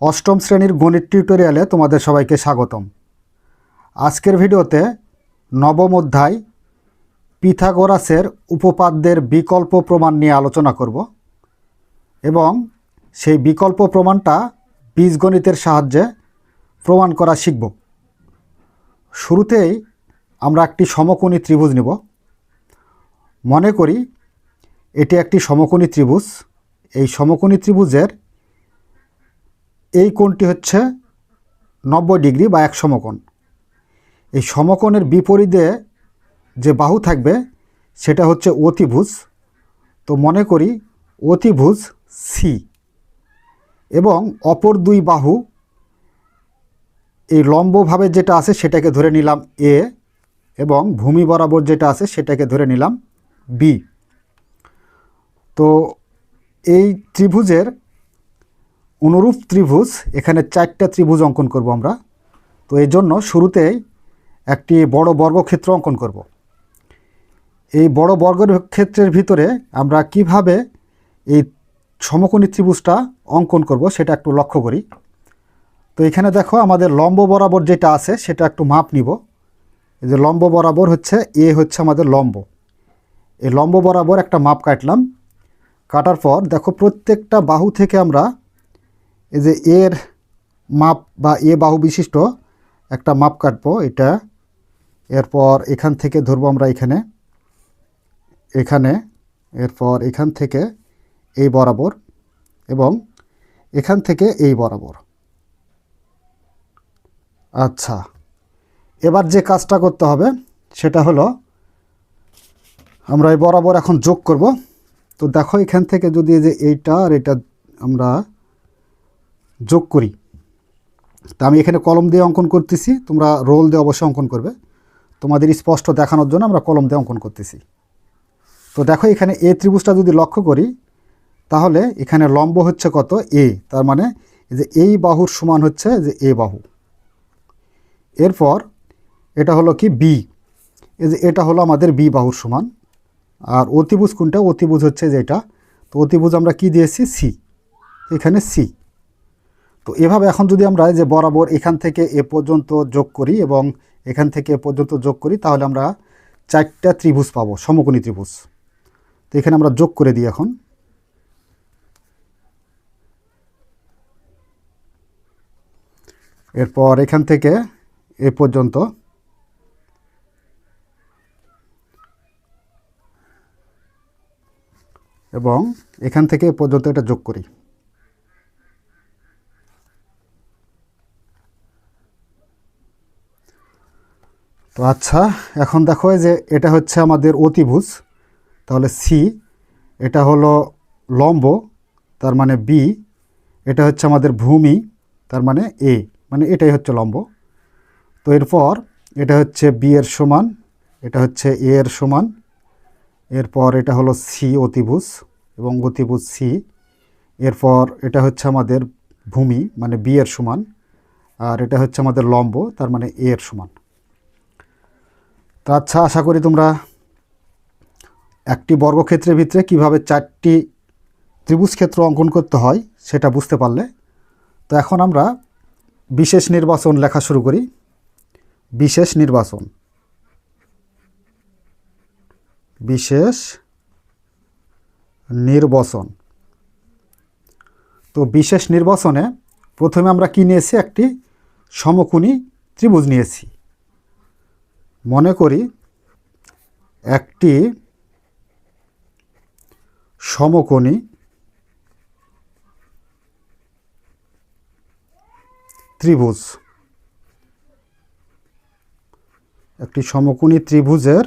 অষ্টম শ্রেণির গণিত টিউটোরিয়ালে তোমাদের সবাইকে স্বাগতম। আজকের ভিডিওতে নবম অধ্যায় পিথাগোরাসের উপপাদ্যের বিকল্প প্রমাণ নিয়ে আলোচনা করব এবং সেই বিকল্প প্রমাণটা বীজগণিতের সাহায্যে প্রমাণ করা শিখব। শুরুতেই আমরা একটি সমকোণী ত্রিভুজ নেব। মনে করি এটি একটি সমকোণী ত্রিভুজ। এই সমকোণী ত্রিভুজের এই কোণটি হচ্ছে নব্বই ডিগ্রি বা এক সমকোণ। এই সমকোণের বিপরীতে যে বাহু থাকবে, সেটা হচ্ছে অতিভুজ। তো মনে করি অতিভুজ সি এবং অপর দুই বাহু এই লম্বভাবে যেটা আছে সেটাকে ধরে নিলাম এ এবং ভূমি বরাবর যেটা আছে সেটাকে ধরে নিলাম বি তো এই ত্রিভুজের অনুরূপ ত্রিভুজ, এখানে চারটা ত্রিভুজ অঙ্কন করব আমরা। তো এই জন্য শুরুতেই একটি বড় বর্গক্ষেত্র অঙ্কন করব। এই বড় বর্গক্ষেত্রের ভিতরে আমরা কীভাবে এই সমকোণী ত্রিভুজটা অঙ্কন করব সেটা একটু লক্ষ্য করি। তো এখানে দেখো আমাদের লম্ব বরাবর যেটা আছে সেটা একটু মাপ নিব। এই যে লম্ব বরাবর হচ্ছে এ হচ্ছে আমাদের লম্ব। এই লম্ব বরাবর একটা মাপ কাটলাম। কাটার পর দেখো প্রত্যেকটা বাহু থেকে আমরা এই যে এর মাপ বা এ বাহু বিশিষ্ট একটা মাপ কাটবো এটা। এরপর এখান থেকে ধরবো আমরা এখানে। এখানে, এরপর এখান থেকে এই বরাবর এবং এখান থেকে এই বরাবর। আচ্ছা এবার যে কাজটা করতে হবে সেটা হলো আমরা এই বরাবর এখন যোগ করব। তো দেখো এখান থেকে যদি যে এইটা আর এটা আমরা যোগ করি। তা আমি এখানে কলম দিয়ে অঙ্কন করতেছি, তোমরা রোল দিয়ে অবশ্যই অঙ্কন করবে। তোমাদের স্পষ্ট দেখানোর জন্য আমরা কলম দিয়ে অঙ্কন করতেছি। তো দেখো, এখানে এ ত্রিভুজটা যদি লক্ষ্য করি, তাহলে এখানে লম্ব হচ্ছে কত? এ। তার মানে যে এই বাহুর সমান হচ্ছে যে এ বাহু। এরপর এটা হলো কি? বি। এই যে এটা হলো আমাদের বি বাহুর সমান। আর অতিভুজ কোনটা? অতিভুজ হচ্ছে যে এটা। তো অতিভুজ আমরা কি দিয়েছি? সি। এখানে সি। তো এভাবে এখন যদি আমরা যে বরাবর এখান থেকে এ পর্যন্ত যোগ করি এবং এখান থেকে এ পর্যন্ত যোগ করি, তাহলে আমরা চারটা ত্রিভুজ পাবো, সমকোণী ত্রিভুজ। তো এখানে আমরা যোগ করে দিই এখন। এরপর এখান থেকে এ পর্যন্ত। এবং এখান থেকে এ পর্যন্ত এটা যোগ করি। তো আচ্ছা এখন দেখো যে এটা হচ্ছে আমাদের অতিভুজ। তাহলে সি, এটা হলো লম্ব, তার মানে বি, এটা হচ্ছে আমাদের ভূমি, তার মানে এ মানে এটাই হচ্ছে লম্ব। তো এরপর এটা হচ্ছে বি এর সমান, এটা হচ্ছে এ এর সমান, এরপর এটা হলো সি অতিভুজ এবং অতিভুজ সি, এরপর এটা হচ্ছে আমাদের ভূমি মানে বি এর সমান, আর এটা হচ্ছে আমাদের লম্ব, তার মানে এ এর সমান। তো আচ্ছা আশা করি তোমরা একটি বর্গক্ষেত্রের ভিতরে কীভাবে চারটি ত্রিভুজ ক্ষেত্র অঙ্কন করতে হয় সেটা বুঝতে পারলে। তো এখন আমরা বিশেষ নির্বাচন লেখা শুরু করি। বিশেষ নির্বাচন। বিশেষ নির্বাচন। তো বিশেষ নির্বাচনে প্রথমে আমরা কি নিয়েছি? একটি সমকোণী ত্রিভুজ নিয়েছি। মনে করি একটি সমকোণী ত্রিভুজ। একটি সমকোণী ত্রিভুজের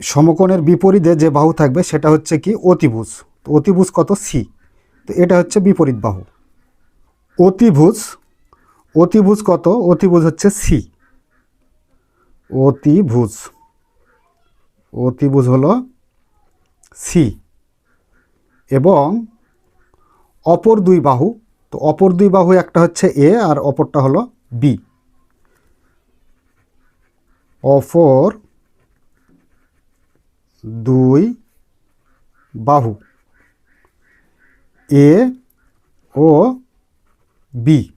সমকোণের বিপরীতে যে বাহু থাকবে সেটা হচ্ছে কি অতিভুজ। তো অতিভুজ কত সি? তো এটা হচ্ছে বিপরীত বাহু। অতিভুজ অতিভুজ কত? অতিভুজ হচ্ছে সি। অতিভুজ। অতিভুজ হলো সি। এবং অপর দুই বাহু, তো অপর দুই বাহু একটা হচ্ছে এ আর অপরটা হলো বি। অপর দুই বাহু, এ ও বি।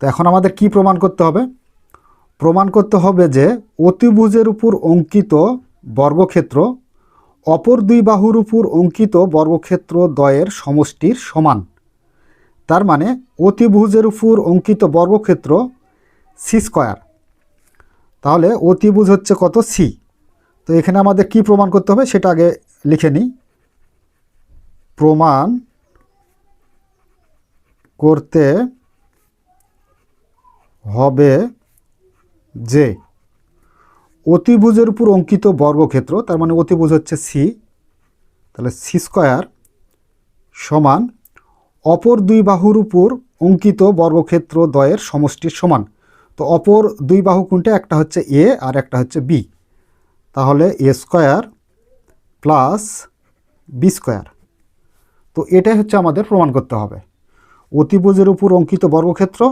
তো এখন আমাদের কি প্রমাণ করতে হবে? প্রমাণ করতে হবে যে অতিভুজের উপর অঙ্কিত বর্গক্ষেত্র অপর দুই বাহুর উপর অঙ্কিত বর্গক্ষেত্র দ্বয়ের সমষ্টির সমান। তার মানে অতিভুজের উপর অঙ্কিত বর্গক্ষেত্র সি স্কয়ার। তাহলে অতিভুজ হচ্ছে কত? সি তো এখানে আমাদের কি প্রমাণ করতে হবে সেটা আগে লিখে নিই। প্রমাণ করতে হবে যে অতিভুজের উপর অঙ্কিত বর্গক্ষেত্র, তার মানে অতিভুজ হচ্ছে সি তাহলে সি স্কয়ার সমান অপর দুই বাহুর উপর অঙ্কিত বর্গক্ষেত্র দ্বয়ের সমষ্টির সমান। তো অপর দুই বাহু কোনটা? একটা হচ্ছে এ আর একটা হচ্ছে বি তাহলে A square plus B square তো এটাই হচ্ছে আমাদের প্রমাণ করতে হবে। অতিভুজের উপর অঙ্কিত বর্গক্ষেত্র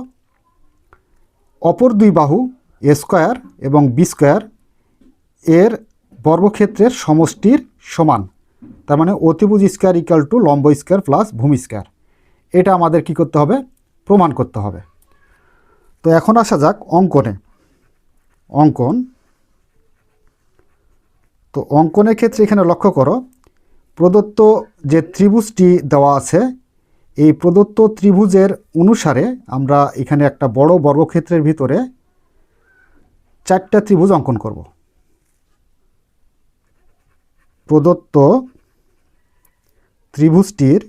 অপর দুই বাহু এ স্কয়ার এবং বি স্কয়ার এর বর্গক্ষেত্রের সমষ্টির সমান। তার মানে অতিভুজ স্কয়ার ইকাল টু লম্ব স্কয়ার প্লাস ভূমি স্কয়ার এটা আমাদের কি করতে হবে? প্রমাণ করতে হবে। তো এখন আসা যাক অঙ্কনে। অঙ্কন। তো অঙ্কনের ক্ষেত্রে এখানে লক্ষ্য করো, প্রদত্ত যে ত্রিভুজটি দেওয়া আছে এই প্রদত্ত ত্রিভুজের অনুসারে আমরা এখানে একটা বড় বর্গক্ষেত্রের ভিতরে চারটা ত্রিভুজ অঙ্কন করব। প্রদত্ত ত্রিভুজটির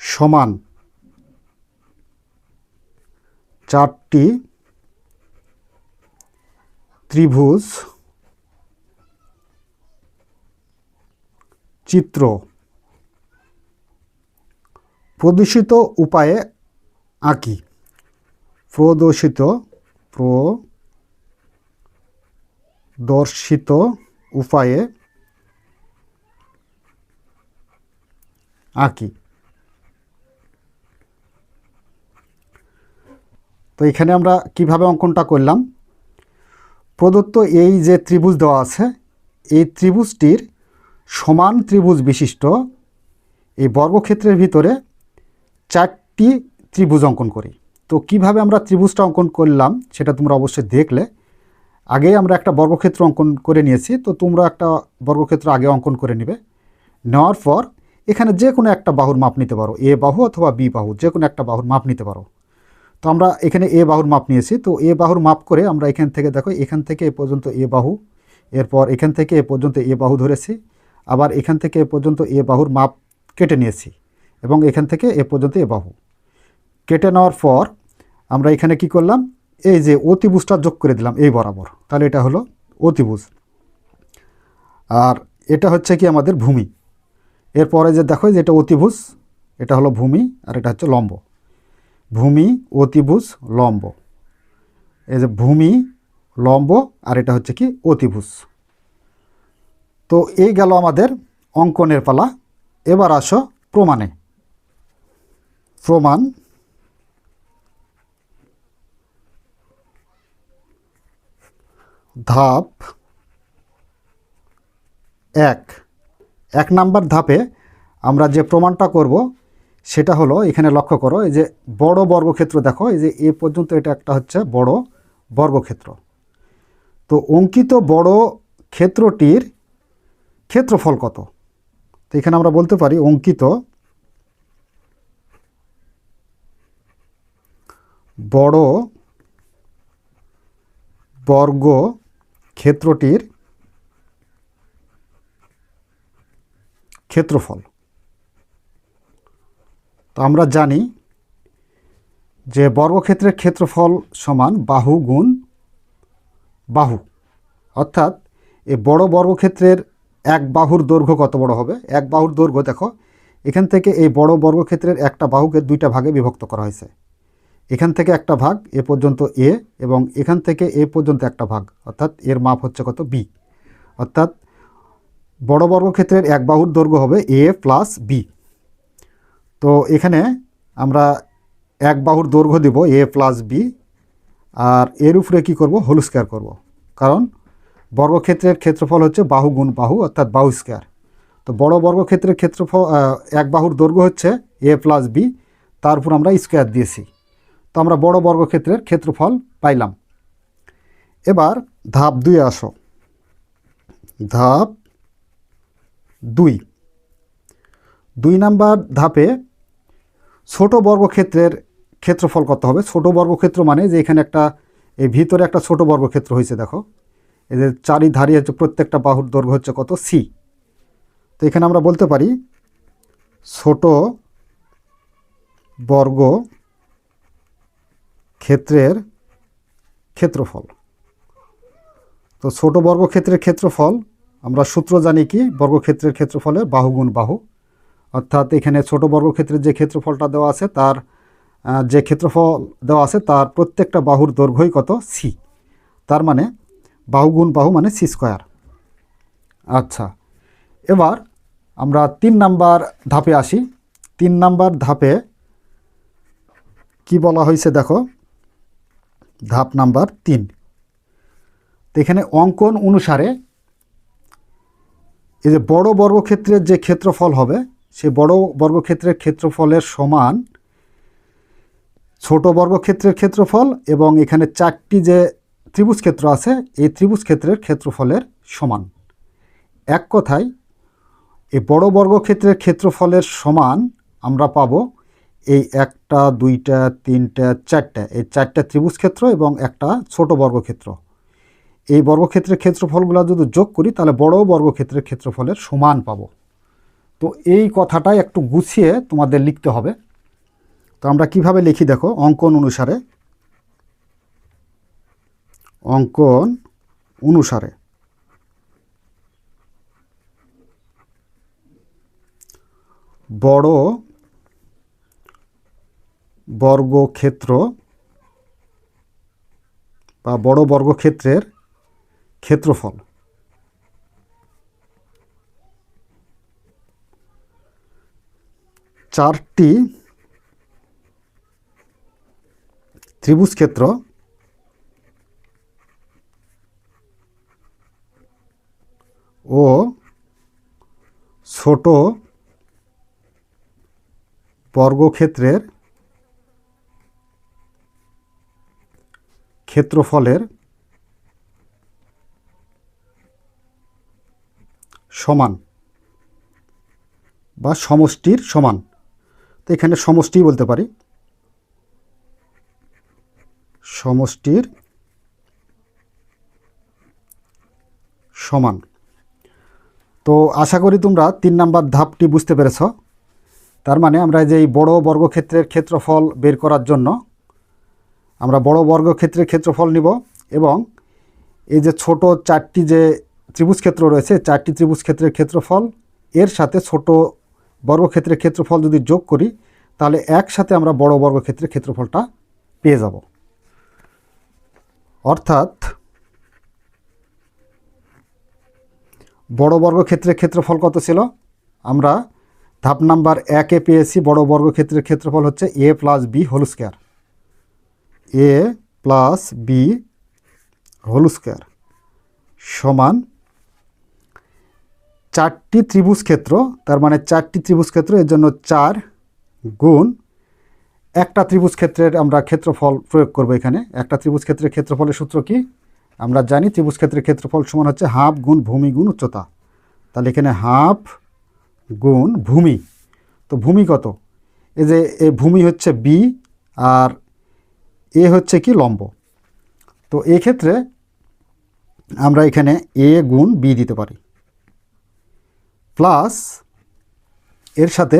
সমান চারটি ত্রিভুজ চিত্র। প্রদূষিত উপায়ে আঁকি। প্রদর্শিত প্রদর্শিত উপায়ে আঁকি। তো এখানে আমরা কীভাবে অঙ্কনটা করলাম? প্রদত্ত এই যে ত্রিভুজ দেওয়া আছে, এই ত্রিভুজটির সমান ত্রিভুজ বিশিষ্ট এই বর্গক্ষেত্রের ভিতরে চারটি ত্রিভুজ অঙ্কন করি। তো কীভাবে আমরা ত্রিভুজটা অঙ্কন করলাম সেটা তোমরা অবশ্যই দেখলে। আগে আমরা একটা বর্গক্ষেত্র অঙ্কন করে নিয়েছি, তো তোমরা একটা বর্গক্ষেত্র আগে অঙ্কন করে নেবে। নেওয়ার পর এখানে যে কোনো একটা বাহুর মাপ নিতে পারো, এ বাহু অথবা বি বাহু যে কোনো একটা বাহুর মাপ নিতে পারো। তো আমরা এখানে এ বাহুর মাপ নিয়েছি, তো এ বাহুর মাপ করে আমরা এখান থেকে দেখো, এখান থেকে এ পর্যন্ত এ বাহু, এরপর এখান থেকে এ পর্যন্ত এ বাহু ধরেছি। আবার এখান থেকে এ পর্যন্ত এ বাহুর মাপ কেটে নিয়েছি এবং এখান থেকে এ পর্যন্ত এ বাহু। কেটে নেওয়ার পর আমরা এখানে কি করলাম? এই যে অতিভুজটা যোগ করে দিলাম এই বরাবর। তাহলে এটা হলো অতিভুজ। আর এটা হচ্ছে কি আমাদের ভূমি। এরপরে যে দেখো যে এটা অতিভুজ, এটা হলো ভূমি আর এটা হচ্ছে লম্ব। ভূমি, অতিভুজ, লম্ব। এই যে ভূমি, লম্ব আর এটা হচ্ছে কি অতিভুজ। তো এই গেল আমাদের অঙ্কনের পালা। এবার আসো প্রমাণে। প্রমাণ। ধাপ এক। এক নাম্বার ধাপে আমরা যে প্রমাণটা করব, সেটা হলো এখানে লক্ষ্য করো, এই যে বড় বর্গক্ষেত্র দেখো, এই যে এ পর্যন্ত এটা একটা হচ্ছে বড় বর্গক্ষেত্র। তো অঙ্কিত বড় ক্ষেত্রটির ক্ষেত্রফল কত? তো এখানে আমরা বলতে পারি অঙ্কিত বড় বর্গ ক্ষেত্রটির ক্ষেত্রফল। তো আমরা জানি যে বর্গক্ষেত্রের ক্ষেত্রফল সমান বাহু গুণ বাহু। অর্থাৎ এই বড় বর্গক্ষেত্রের এক বাহুর দৈর্ঘ্য কত বড় হবে? এক বাহুর দৈর্ঘ্য দেখো, এখান থেকে এই বড় বর্গক্ষেত্রের একটা বাহুকে দুইটা ভাগে বিভক্ত করা হয়েছে। এখান থেকে একটা ভাগ, এ পর্যন্ত এ, এবং এখান থেকে এ পর্যন্ত একটা ভাগ, অর্থাৎ এর মাপ হচ্ছে কত? বি। অর্থাৎ বড় বর্গক্ষেত্রের এক বাহুর দৈর্ঘ্য হবে এ প্লাস বি। তো এখানে আমরা এক বাহুর দৈর্ঘ্য দিব এ প্লাস বি, আর এর উপরে কী করব? হোল স্কোয়ার করব। কারণ বর্গক্ষেত্রের ক্ষেত্রফল হচ্ছে বাহু গুণ বাহু, অর্থাৎ বাহু স্কোয়ার। তো বড় বর্গক্ষেত্রের ক্ষেত্রফল এক বাহুর দৈর্ঘ্য হচ্ছে এ প্লাস বি, তার উপর আমরা স্কোয়ার দিয়েছি। তো আমরা বড় বর্গক্ষেত্রের ক্ষেত্রফল পাইলাম। এবার ধাপ দুই আসো। ধাপ দুই। দুই নাম্বার ধাপে ছোট বর্গক্ষেত্রের ক্ষেত্রফল কত হবে? ছোট বর্গক্ষেত্র মানে যে এখানে একটা, এই ভিতরে একটা ছোট বর্গক্ষেত্র হয়েছে, দেখো। এদের চারিধারি হচ্ছে প্রত্যেকটা বাহুর দৈর্ঘ্য হচ্ছে কত? সি তো এখানে আমরা বলতে পারি, ছোট বর্গ ক্ষেত্রের ক্ষেত্রফল। তো ছোট বর্গক্ষেত্রের ক্ষেত্রফল, আমরা সূত্র জানি কি? বর্গক্ষেত্রের ক্ষেত্রফলে বাহু গুণ বাহু। অর্থাৎ এখানে ছোট বর্গক্ষেত্রের যে ক্ষেত্রফলটা দেওয়া আছে, তার যে ক্ষেত্রফল দেওয়া আছে, তার প্রত্যেকটা বাহুর দৈর্ঘ্যই কত? সি তার মানে বাহু গুণ বাহু মানে সি স্কোয়ার। আচ্ছা এবার আমরা তিন নাম্বার ধাপে আসি। তিন নাম্বার ধাপে কি বলা হয়েছে দেখো? ধাপ নাম্বার তিন। তো এখানে অঙ্কন অনুসারে এই যে বড় বর্গক্ষেত্রের যে ক্ষেত্রফল হবে সে বড় বর্গক্ষেত্রের ক্ষেত্রফলের সমান ছোট বর্গক্ষেত্রের ক্ষেত্রফল এবং এখানে চারটি যে ত্রিভুজ ক্ষেত্র আছে, এই ত্রিভুজ ক্ষেত্রের ক্ষেত্রফলের সমান। এক কথায়, এই বড় বর্গক্ষেত্রের ক্ষেত্রফলের সমান আমরা পাব এই একটা, দুইটা, তিনটা, চারটা। এই চারটা ত্রিভুজ ক্ষেত্র এবং একটা ছোট বর্গক্ষেত্র এই বর্গক্ষেত্রের ক্ষেত্রফলগুলো যদি যোগ করি, তাহলে বড় বর্গক্ষেত্রের ক্ষেত্রফলের সমান পাবো। তো এই কথাটাই একটু গুছিয়ে তোমাদের লিখতে হবে। তো আমরা কীভাবে লিখি দেখো, অঙ্কন অনুসারে। অঙ্কন অনুসারে। বড় বর্গক্ষেত্র বা বড় বর্গক্ষেত্রের ক্ষেত্রফল। চারটি ত্রিভুজ ক্ষেত্র ও ছোট বর্গক্ষেত্রের ক্ষেত্রফলের সমান বা সমষ্টির সমান। তো এখানে সমষ্টি বলতে পারি। সমষ্টির সমান। তো আশা করি তোমরা তিন নাম্বার ধাপটি বুঝতে পেরেছ। তার মানে আমরা যে এই বড় বর্গক্ষেত্রের ক্ষেত্রফল বের করার জন্য আমরা বড় বর্গক্ষেত্রের ক্ষেত্রফল নিব এবং এই যে ছোট চারটি যে ত্রিভুজ ক্ষেত্র রয়েছে চারটি ত্রিভুজ ক্ষেত্রের ক্ষেত্রফল, এর সাথে ছোট বর্গক্ষেত্রের ক্ষেত্রফল যদি যোগ করি, তাহলে একসাথে আমরা বড় বর্গক্ষেত্রের ক্ষেত্রফলটা পেয়ে যাব। অর্থাৎ বড় বর্গক্ষেত্রের ক্ষেত্রফল কত ছিল? আমরা ধাপ নাম্বার একে পেয়েছি বড় বর্গক্ষেত্রের ক্ষেত্রফল হচ্ছে A plus B whole square. A plus B whole square সমান চারটি ত্রিভুজ ক্ষেত্র, তার মানে চারটি ত্রিভুজ ক্ষেত্র, এর জন্য চার গুণ একটা ত্রিভুজ ক্ষেত্রের আমরা ক্ষেত্রফল প্রয়োগ করব এখানে। একটা ত্রিভুজ ক্ষেত্রের ক্ষেত্রফলের সূত্র কি? আমরা জানি ত্রিভুজ ক্ষেত্রের ক্ষেত্রফল সমান হচ্ছে হাফ গুণ ভূমি গুণ উচ্চতা। তাহলে এখানে হাফ গুণ ভূমি। তো ভূমি কত? এই যে এ ভূমি হচ্ছে বি আর এ হচ্ছে কি? লম্ব। তো এক্ষেত্রে আমরা এখানে এ গুণ বি দিতে পারি। প্লাস এর সাথে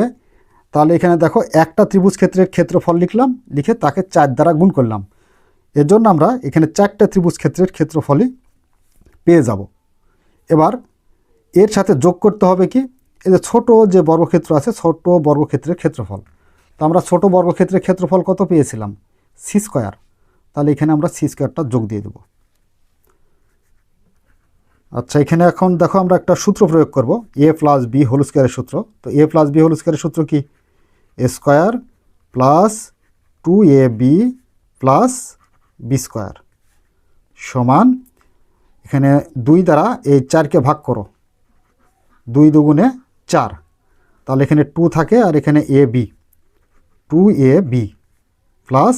তাহলে এখানে দেখো একটা ত্রিভুজ ক্ষেত্রের ক্ষেত্রফল লিখলাম, লিখে তাকে চার দ্বারা গুণ করলাম। এর জন্য আমরা এখানে চারটা ত্রিভুজ ক্ষেত্রের ক্ষেত্রফলই পেয়ে যাব। এবার এর সাথে যোগ করতে হবে কি? এই যে ছোটো যে বর্গক্ষেত্র আছে, ছোট বর্গক্ষেত্রের ক্ষেত্রফল। তো আমরা ছোট বর্গক্ষেত্রের ক্ষেত্রফল কত পেয়েছিলাম? C square. তাহলে এখানে আমরা সি স্কোয়ারটা যোগ দিয়ে দেব। আচ্ছা এখানে এখন দেখো আমরা একটা সূত্র প্রয়োগ করব এ প্লাস বি হোল স্কোয়ারের সূত্র। তো এ প্লাস বি হোল স্কোয়ারের সূত্র কি? A square plus two A B plus B square সমান, এখানে দুই দ্বারা এই চারকে ভাগ করো। দুই দুগুণে চার। তাহলে এখানে টু থাকে আর এখানে A B two A B plus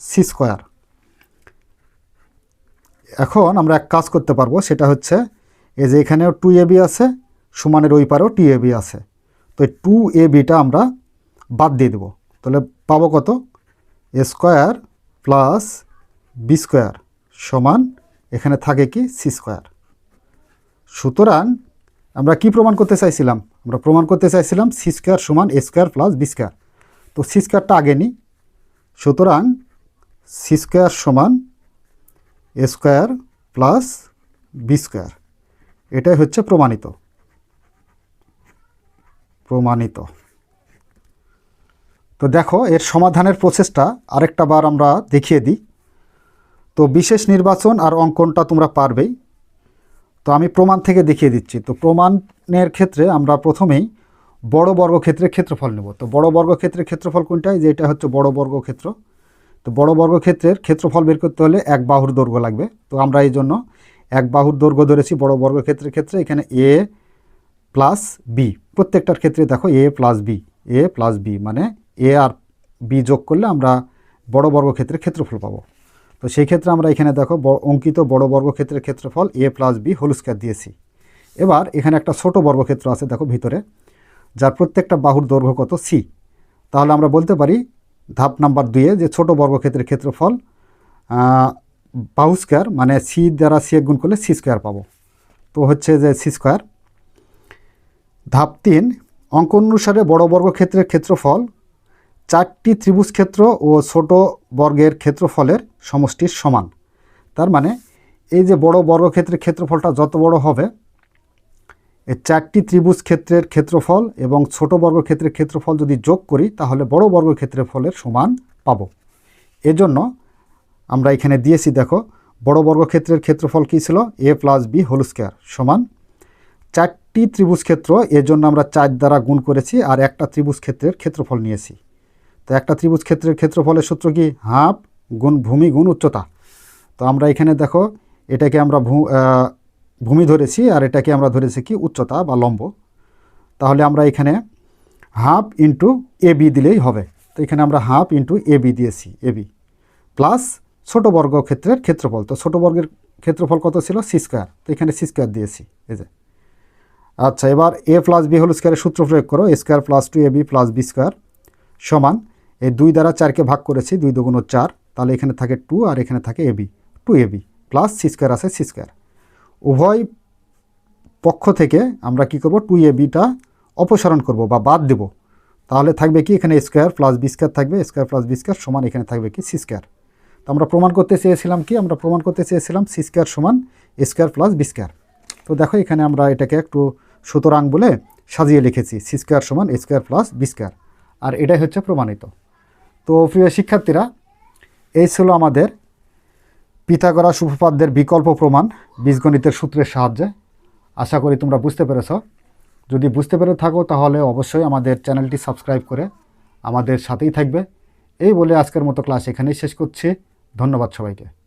C square এখন আমরা এক কাজ করতে পারব, সেটা হচ্ছে এই যে এখানেও টু এ বি আছে, সমানের ওই পারেও টু এ বি আছে। তো টু এ বিটা আমরা বাদ দিয়ে দেবো। তাহলে পাবো কত? A square plus B square সমান এখানে থাকে কি সি স্কোয়ার। সুতরাং আমরা কি প্রমাণ করতে চাইছিলাম? আমরা প্রমাণ করতে চাইছিলাম সি স্কোয়ার সমান A square plus B square. তো সি স্কোয়ারটা আগে নিই সুতরাং সি স্কোয়ার সমান A square plus B square. এটাই হচ্ছে প্রমাণিত। প্রমাণিত। তো দেখো, এর সমাধানের প্রসেসটা আরেকটা বার আমরা দেখিয়ে দিই। তো বিশেষ নির্বাচন আর অঙ্কনটা তোমরা পারবেই। তো আমি প্রমাণ থেকে দেখিয়ে দিচ্ছি। তো প্রমাণের ক্ষেত্রে আমরা প্রথমেই বড় বর্গক্ষেত্রের ক্ষেত্রফল নেব। তো বড় বর্গক্ষেত্রের ক্ষেত্রফল কোনটাই? যে এটা হচ্ছে বড় বর্গক্ষেত্র। তো বড় বর্গক্ষেত্রের ক্ষেত্রফল বের করতে হলে এক বাহুর দৈর্ঘ্য লাগবে। তো আমরা এই জন্য এক বাহুর দৈর্ঘ্য ধরেছি বড় বর্গক্ষেত্রের ক্ষেত্রে। এখানে এ প্লাস বি। প্রত্যেকটার ক্ষেত্রে দেখো, A plus B. A plus B মানে এ আর বি যোগ করলে আমরা বড় বর্গক্ষেত্রের ক্ষেত্রফল পাবো। তো সেই ক্ষেত্রে আমরা এখানে দেখো অঙ্কিত বড় বর্গক্ষেত্রের ক্ষেত্রফল A plus B whole square দিয়েছি। এবার এখানে একটা ছোট বর্গক্ষেত্র আছে দেখো ভিতরে, যার প্রত্যেকটা বাহুর দৈর্ঘ্য কত? সি তাহলে আমরা বলতে পারি ধাপ নাম্বার দুইয়ে যে ছোট বর্গক্ষেত্রের ক্ষেত্রফল বাহু স্কোয়ার মানে সি দ্বারা সি গুণ করলে সি স্কোয়ার পাবো। তো হচ্ছে যে সি স্কোয়ার। ধাপ তিন, অঙ্ক অনুসারে বড় বর্গক্ষেত্রের ক্ষেত্রফল চারটি ত্রিভুজ ক্ষেত্র ও ছোট বর্গের ক্ষেত্রফলের সমষ্টির সমান। তার মানে এই যে বড় বর্গক্ষেত্রের ক্ষেত্রফলটা যত বড় হবে, এই চারটি ত্রিভুজ ক্ষেত্রের ক্ষেত্রফল এবং ছোট বর্গক্ষেত্রের ক্ষেত্রফল যদি যোগ করি, তাহলে বড় বর্গক্ষেত্রের ফলের সমান পাব। এজন্য আমরা এখানে দিয়েছি, দেখো, বড় বর্গক্ষেত্রের ক্ষেত্রফল কী ছিল? A plus B whole square সমান। চারটি ত্রিভুজ ক্ষেত্র এর জন্য আমরা চার দ্বারা গুণ করেছি আর একটা ত্রিভুজ ক্ষেত্রের ক্ষেত্রফল নিয়েছি। তো একটা ত্রিভুজ ক্ষেত্রের ক্ষেত্রফলের সূত্র কি? হাফ গুণ ভূমি গুণ উচ্চতা। তো আমরা এখানে দেখো, এটাকে আমরা ভূমি ধরেছি আর এটাকে আমরা ধরেছি কি? উচ্চতা বা লম্ব। তাহলে আমরা এখানে হাফ ইন্টু এ বি দিলেই হবে। তো এখানে আমরা হাফ ইন্টু এ বি দিয়েছি, এ বি। প্লাস ছোটো বর্গ ক্ষেত্রের ক্ষেত্রফল। তো ছোটো বর্গের ক্ষেত্রফল কত ছিল? C square. তো এখানে সি স্কোয়ার দিয়েছি, এই যে। আচ্ছা এবার এ প্লাস বি হোল স্কোয়ারের সূত্র প্রয়োগ করো। A square plus two a b plus b square সমান এই দুই দ্বারা চারকে ভাগ করেছি, দুই দুগুণ চার, তাহলে এখানে থাকে টু আর এখানে থাকে a b two a b plus c square আছে সি স্কোয়ার উভয় পক্ষ থেকে আমরা কি করব? টু এবিটা অপসারণ করব বা বাদ দেব। তাহলে থাকবে কি? এখানে স্কোয়ার প্লাস বি স্কোয়ার থাকবে স্কোয়ার প্লাস বি স্কোয়ার সমান এখানে থাকবে কি? সি স্কোয়ার তো আমরা প্রমাণ করতে চেয়েছিলাম কি? আমরা প্রমাণ করতে চেয়েছিলাম সি স্কোয়ার সমান স্কোয়ার প্লাস বি স্কোয়ার তো দেখো এখানে আমরা এটাকে একটু সুতরাং বলে সাজিয়ে লিখেছি সি স্কোয়ার সমান স্কোয়ার প্লাস বি স্কোয়ার আর এটাই হচ্ছে প্রমাণিত। তো প্রিয় শিক্ষার্থীরা, এই ছিল আমাদের পিথাগোরাস উপপাদ্যের বিকল্প প্রমাণ বীজগণিতের সূত্রের সাহায্যে। আশা করি তোমরা বুঝতে পেরেছ। যদি বুঝতে পেরে থাকো, তাহলে অবশ্যই আমাদের চ্যানেলটি সাবস্ক্রাইব করে আমাদের সাথেই থাকবে। এই বলে আজকের মতো ক্লাস এখানেই শেষ করছি। ধন্যবাদ সবাইকে।